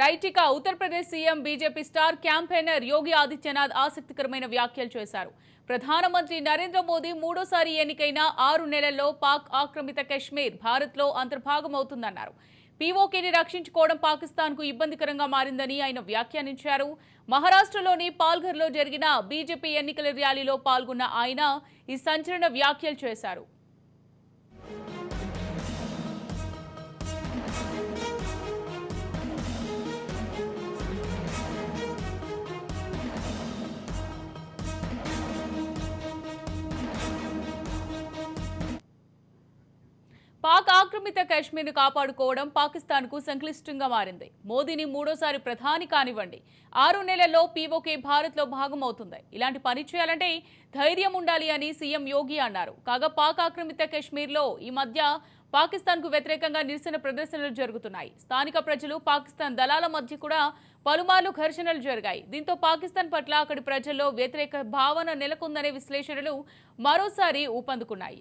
Right ఇక Uttar Pradesh CM BJP star campaigner Yogi Adityanath ఆసక్తికరమైన వ్యాఖ్యలు చేశారు. ప్రధానమంత్రి నరేంద్ర మోదీ మూడోసారి ఎన్నికైన ఆరు నెలల్లో పాక్ ఆక్రమిత కశ్మీర్ భారత్లో అంతర్భాగమవుతుందన్నారు. పీఓకేని రక్షించుకోవడం పాకిస్తాన్కు ఇబ్బందికరంగా మారిందని ఆయన వ్యాఖ్యానించారు. మహారాష్ట్రలోని పాల్ఘర్లో జరిగిన బీజేపీ ఎన్నికల ర్యాలీలో పాల్గొన్న ఆయన ఈ సంచలన వ్యాఖ్యలు చేశారు. ఆక్రమిత కాశ్మీర్ను కాపాడుకోవడం పాకిస్తాన్కు సంక్లిష్టంగా మారింది. మోదీని మూడోసారి ప్రధాని కానివ్వండి. ఆరు నెలల్లో పీఓకే భారత్లో భాగమవుతుంది. ఇలాంటి పని చేయాలంటే ధైర్యం ఉండాలి అని సీఎం యోగి అన్నారు. కాగా పాక్ ఆక్రమిత కాశ్మీర్లో ఈ మధ్య పాకిస్తాన్కు వ్యతిరేకంగా నిరసన ప్రదర్శనలు జరుగుతున్నాయి. స్థానిక ప్రజలు పాకిస్తాన్ దళాల మధ్య కూడా పలుమార్లు ఘర్షణలు జరిగాయి. దీంతో పాకిస్తాన్ పట్ల అక్కడి ప్రజల్లో వ్యతిరేక భావన నెలకొందనే విశ్లేషణలు మరోసారి ఊపందుకున్నాయి.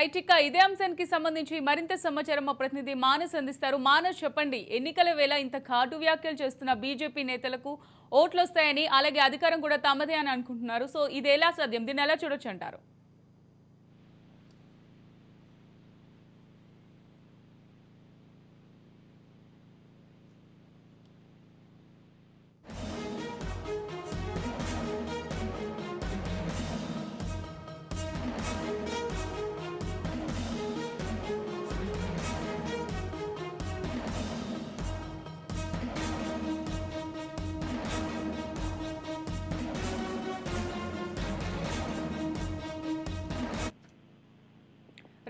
రైట్ ఇక ఇదే అంశానికి సంబంధించి మరింత సమాచారం మా ప్రతినిధి మానస్ అందిస్తారు. మానస్ చెప్పండి ఎన్నికల వేళ ఇంత ఘాటు వ్యాఖ్యలు చేస్తున్న బీజేపీ నేతలకు ఓట్లు వస్తాయని అలాగే అధికారం కూడా తమదే అని అనుకుంటున్నారు. సో ఇది ఎలా సాధ్యం? దీన్ని ఎలా చూడొచ్చు అంటారు?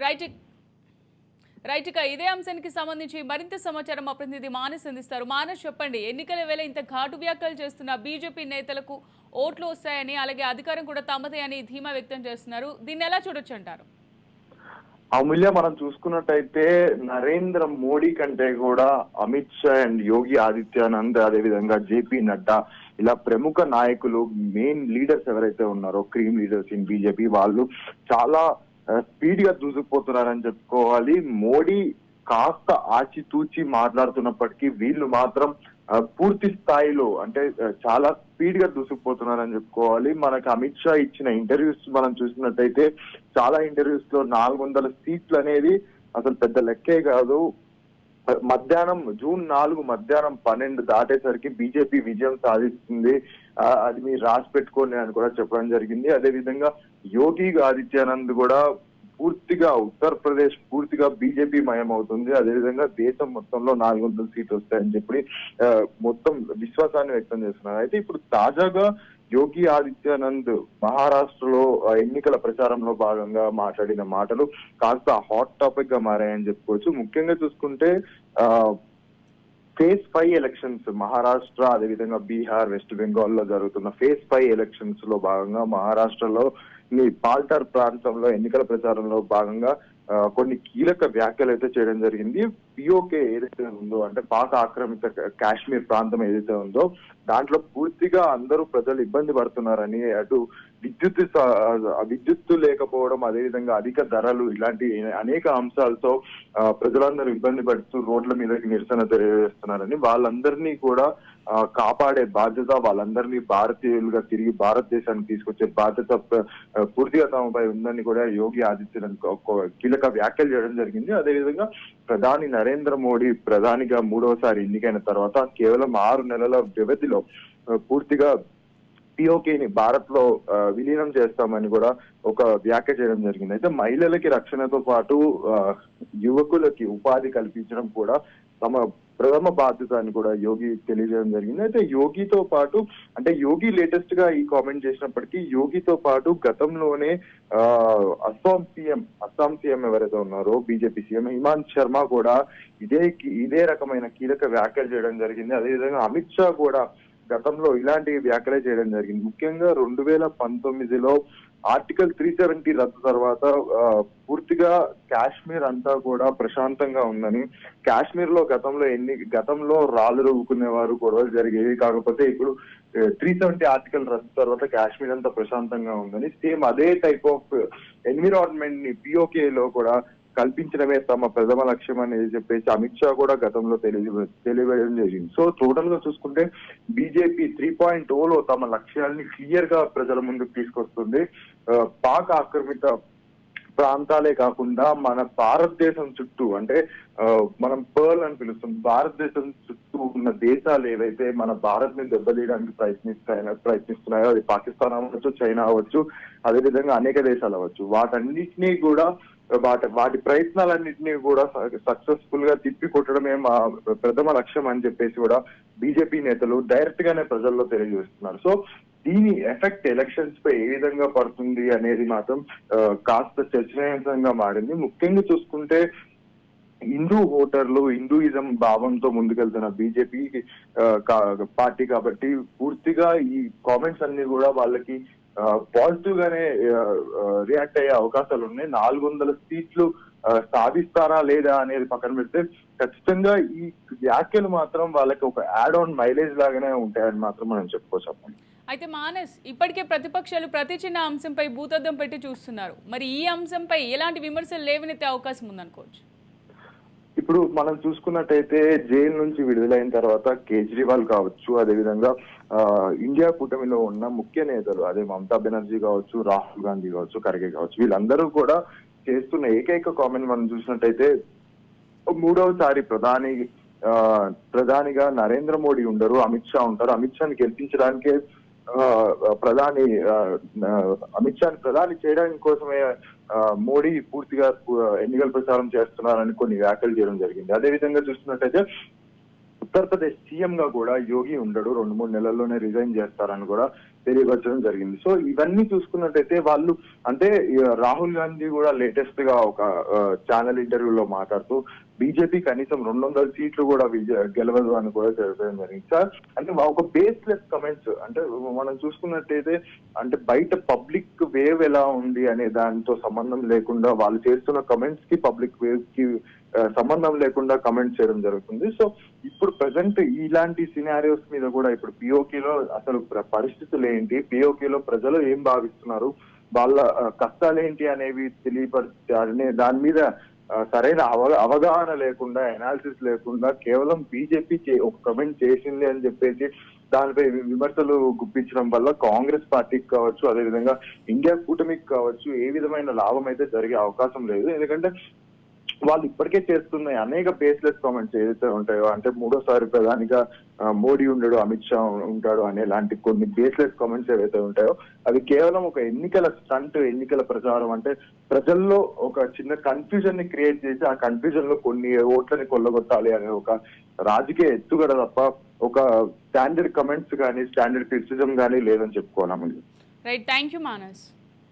రైట్ రైట్ ఇక ఇదే అంశానికి సంబంధించి మరింత సమాచారం మా ప్రతినిధి మానస్ అందిస్తారు. మానస్ చెప్పండి ఎన్నికల వేళ ఇంత ఘాటు వ్యాఖ్యలు చేస్తున్న బీజేపీ నేతలకు ఓట్లు వస్తాయని అలాగే అధికారం కూడా తమదే అని ధీమా వ్యక్తం చేస్తున్నారు. దీన్ని ఎలా చూడొచ్చు అంటారు? అమూల్య మనం చూసుకున్నట్టయితే నరేంద్ర మోడీ కంటే కూడా అమిత్ షా అండ్ యోగి ఆదిత్యానంద్ అదేవిధంగా జేపీ నడ్డా ఇలా ప్రముఖ నాయకులు మెయిన్ లీడర్స్ ఎవరైతే ఉన్నారో క్రీమ్ లీడర్స్ ఇన్ బీజేపీ వాళ్ళు చాలా స్పీడ్గా దూసుకుపోతున్నారని చెప్పుకోవాలి. మోడీ కాస్త ఆచితూచి మాట్లాడుతున్నప్పటికీ వీళ్ళు మాత్రం పూర్తి స్థాయిలో అంటే చాలా స్పీడ్గా దూసుకుపోతున్నారని చెప్పుకోవాలి. మనకు అమిత్ షా ఇచ్చిన ఇంటర్వ్యూస్ మనం చూసినట్టయితే చాలా ఇంటర్వ్యూస్లో నాలుగు వందల సీట్లు అనేది అసలు పెద్ద లెక్కే కాదు. మధ్యాహ్నం జూన్ నాలుగు మధ్యాహ్నం పన్నెండు దాటేసరికి బీజేపీ విజయం సాధిస్తుంది. అది మీరు రాసి పెట్టుకోండి అని కూడా చెప్పడం జరిగింది. అదే విధంగా యోగి ఆదిత్యానంద్ కూడా పూర్తిగా ఉత్తరప్రదేశ్ పూర్తిగా బీజేపీ మయం అవుతుంది అదేవిధంగా దేశం మొత్తంలో నాలుగు వందల సీట్లు వస్తాయని చెప్పి మొత్తం విశ్వాసాన్ని వ్యక్తం చేస్తున్నారు. అయితే ఇప్పుడు తాజాగా యోగి ఆదిత్యానంద్ మహారాష్ట్రలో ఎన్నికల ప్రచారంలో భాగంగా మాట్లాడిన మాటలు కాస్త హాట్ టాపిక్గా మారాయని చెప్పుకోవచ్చు. ముఖ్యంగా చూసుకుంటే ఆ ఫేజ్ ఫైవ్ ఎలక్షన్స్ మహారాష్ట్ర అదేవిధంగా బీహార్ వెస్ట్ బెంగాల్లో జరుగుతున్న ఫేజ్ ఫైవ్ ఎలక్షన్స్లో భాగంగా మహారాష్ట్రలో ఈ పాల్టార్ ప్రాంతంలో ఎన్నికల ప్రచారంలో భాగంగా కొన్ని కీలక వ్యాఖ్యలు అయితే చేయడం జరిగింది. పిఓకే ఏదైతే ఉందో అంటే పాక్ ఆక్రమిత కాశ్మీర్ ప్రాంతం ఏదైతే ఉందో దాంట్లో పూర్తిగా అందరూ ప్రజలు ఇబ్బంది పడుతున్నారని అటు విద్యుత్ విద్యుత్తు లేకపోవడం అదేవిధంగా అధిక ధరలు ఇలాంటి అనేక అంశాలతో ప్రజలందరూ ఇబ్బంది పడుతూ రోడ్ల మీదకి నిరసన తెలియజేస్తున్నారని వాళ్ళందరినీ కూడా కాపాడే బాధ్యత వాళ్ళందరినీ భారతీయులుగా తిరిగి భారతదేశానికి తీసుకొచ్చే బాధ్యత పూర్తిగా తమపై ఉందని కూడా యోగి ఆదిత్యనాథ్ కీలక వ్యాఖ్యలు చేయడం జరిగింది. అదేవిధంగా ప్రధాని నరేంద్ర మోడీ ప్రధానిగా మూడవసారి ఎన్నికైన తర్వాత కేవలం ఆరు నెలల వ్యవధిలో పూర్తిగా పిఓకేని భారత్లో విలీనం చేస్తామని కూడా ఒక వ్యాఖ్య చేయడం జరిగింది. అయితే మహిళలకి రక్షణతో పాటు యువకులకి ఉపాధి కల్పించడం కూడా తమ ప్రథమ బాధ్యత అని కూడా యోగి తెలియజేయడం జరిగింది. అయితే యోగితో పాటు అంటే యోగి లేటెస్ట్గా ఈ కామెంట్ చేసినప్పటికీ యోగితో పాటు గతంలోనే ఆ అస్సాం సీఎం అస్సాం సీఎం ఎవరైతే ఉన్నారో బీజేపీ సీఎం హిమాంత్ శర్మ కూడా ఇదే ఇదే రకమైన కీలక వ్యాఖ్యలు చేయడం జరిగింది. అదేవిధంగా అమిత్ షా కూడా గతంలో ఇలాంటి వ్యాఖ్యలే చేయడం జరిగింది. ముఖ్యంగా రెండు వేల పంతొమ్మిదిలో ఆర్టికల్ త్రీ సెవెంటీ రద్దు తర్వాత పూర్తిగా కాశ్మీర్ అంతా కూడా ప్రశాంతంగా ఉందని కాశ్మీర్లో గతంలో ఎన్ని గతంలో రాళ్ళు రువ్వుకునేవారు గొడవలు జరిగేవి కాకపోతే ఇప్పుడు త్రీ సెవెంటీ ఆర్టికల్ రద్దు తర్వాత కాశ్మీర్ అంతా ప్రశాంతంగా ఉందని సేమ్ అదే టైప్ ఆఫ్ ఎన్విరాన్మెంట్ని పిఓకే లో కూడా కల్పించడమే తమ ప్రథమ లక్ష్యం అనేది చెప్పేసి అమిత్ షా కూడా గతంలో తెలియ తెలియజేయడం జరిగింది. సో టోటల్గా చూసుకుంటే బీజేపీ త్రీ పాయింట్ ఓలో తమ లక్ష్యాల్ని క్లియర్గా ప్రజల ముందుకు తీసుకొస్తుంది. పాక్ ఆక్రమిత ప్రాంతాలే కాకుండా మన భారతదేశం చుట్టూ అంటే మనం పర్ల్ అని పిలుస్తాం. భారతదేశం చుట్టూ ఉన్న దేశాలు ఏవైతే మన భారత్ని దెబ్బతీయడానికి ప్రయత్నిస్తాయో ప్రయత్నిస్తున్నాయో అది పాకిస్తాన్ అవ్వచ్చు చైనా అవ్వచ్చు అదేవిధంగా అనేక దేశాలు అవ్వచ్చు వాటన్నిటినీ కూడా వాటి వాటి ప్రయత్నాలన్నింటినీ కూడా సక్సెస్ఫుల్గా తిప్పి కొట్టడమే మా ప్రథమ లక్ష్యం అని చెప్పేసి కూడా బీజేపీ నేతలు డైరెక్ట్ గానే ప్రజల్లో తెలియజేస్తున్నారు. సో దీని ఎఫెక్ట్ ఎలక్షన్స్ పై ఏ విధంగా పడుతుంది అనేది మాత్రం కాస్త చర్చనీయాంశంగా మారింది. ముఖ్యంగా చూసుకుంటే హిందూ ఓటర్లు హిందూయిజం భావంతో ముందుకెళ్తున్న బీజేపీ పార్టీ కాబట్టి పూర్తిగా ఈ కామెంట్స్ అన్ని కూడా వాళ్ళకి పాజిటివ్ గానే రియాక్ట్ అయ్యే అవకాశాలు ఉన్నాయి. నాలుగు వందల సీట్లు సాధిస్తారా లేదా అనేది పక్కన పెడితే ఖచ్చితంగా ఈ వ్యాఖ్యలు మాత్రం వాళ్ళకి ఒక యాడ్ ఆన్ మైలేజ్ లాగానే ఉంటాయని మాత్రం మనం చెప్పుకోవచ్చు అయితే మానస్ ఇప్పటికే ప్రతిపక్షాలు ప్రతి చిన్న అంశంపై భూతద్దం పెట్టి చూస్తున్నారు. మరి ఈ అంశంపై ఎలాంటి విమర్శలు లేవనెత్తే అవకాశం ఉందనుకోవచ్చు? ఇప్పుడు మనం చూసుకున్నట్టయితే జైలు నుంచి విడుదలైన తర్వాత కేజ్రీవాల్ కావచ్చు అదేవిధంగా ఇండియా కూటమిలో ఉన్న ముఖ్య నేతలు అదే మమతా బెనర్జీ కావచ్చు రాహుల్ గాంధీ కావచ్చు ఖర్గే కావచ్చు వీళ్ళందరూ కూడా చేస్తున్న ఏకైక కామెంట్ మనం చూసినట్టయితే మూడవసారి ప్రధాని ప్రధానిగా నరేంద్ర మోడీ ఉండరు అమిత్ షా ఉంటారు. అమిత్ షాని గెలిపించడానికే ప్రధాని అమిత్ షాని ప్రధాని చేయడానికి కోసమే మోడీ పూర్తిగా ఎన్నికల ప్రచారం చేస్తున్నారని కొన్ని వ్యాఖ్యలు చేయడం జరిగింది. అదే విధంగా చూస్తున్నట్టయితే ఉత్తరప్రదేశ్ సీఎం గా కూడా యోగి ఉండడు. రెండు మూడు నెలల్లోనే రిజైన్ చేస్తారని కూడా తెలియపరచడం జరిగింది. సో ఇవన్నీ చూసుకున్నట్టయితే వాళ్ళు అంటే రాహుల్ గాంధీ కూడా లేటెస్ట్గా ఒక ఛానల్ ఇంటర్వ్యూలో మాట్లాడుతూ బీజేపీ కనీసం రెండు వందల సీట్లు కూడా విజయ గెలవదు అని కూడా తెలియడం జరిగింది. సార్ అంటే ఒక బేస్లెస్ కమెంట్స్ అంటే మనం చూసుకున్నట్టయితే అంటే బయట పబ్లిక్ వేవ్ ఎలా ఉంది అనే దానితో సంబంధం లేకుండా వాళ్ళు చేస్తున్న కమెంట్స్కి పబ్లిక్ వేవ్కి సంబంధం లేకుండా కమెంట్ చేయడం జరుగుతుంది. సో ఇప్పుడు ప్రజెంట్ ఇలాంటి సినారియోస్ మీద కూడా ఇప్పుడు పిఓకేలో అసలు పరిస్థితులు ఏంటి? పిఓకేలో ప్రజలు ఏం భావిస్తున్నారు? వాళ్ళ కష్టాలు ఏంటి అనేవి తెలియపరిచే దాని మీద సరైన అవ అవగాహన లేకుండా ఎనాలిసిస్ లేకుండా కేవలం బీజేపీ ఒక కమెంట్ చేసింది అని చెప్పేసి దానిపై విమర్శలు గుప్పించడం వల్ల కాంగ్రెస్ పార్టీకి కావచ్చు అదేవిధంగా ఇండియా కూటమికి కావచ్చు ఏ విధమైన లాభం అయితే జరిగే అవకాశం లేదు. ఎందుకంటే వాళ్ళు ఇప్పటికే చేస్తున్న అనేక బేస్లెస్ కామెంట్స్ ఏదైతే ఉంటాయో అంటే మూడోసారి ప్రధానిగా మోడీ ఉండడు అమిత్ షా ఉంటాడు అనే లాంటి కొన్ని బేస్లెస్ కామెంట్స్ ఏవైతే ఉంటాయో అవి కేవలం ఒక ఎన్నికల స్టంట్ ఎన్నికల ప్రచారం. అంటే ప్రజల్లో ఒక చిన్న కన్ఫ్యూజన్ని క్రియేట్ చేసి ఆ కన్ఫ్యూజన్లో కొన్ని ఓట్లని కొల్లగొట్టాలి అనే ఒక రాజకీయ ఎత్తుగడ తప్ప ఒక స్టాండర్డ్ కమెంట్స్ కానీ స్టాండర్డ్ క్రిటిసిజం కానీ లేదని చెప్పుకోవాలి రైట్ థ్యాంక్ యూ మానస్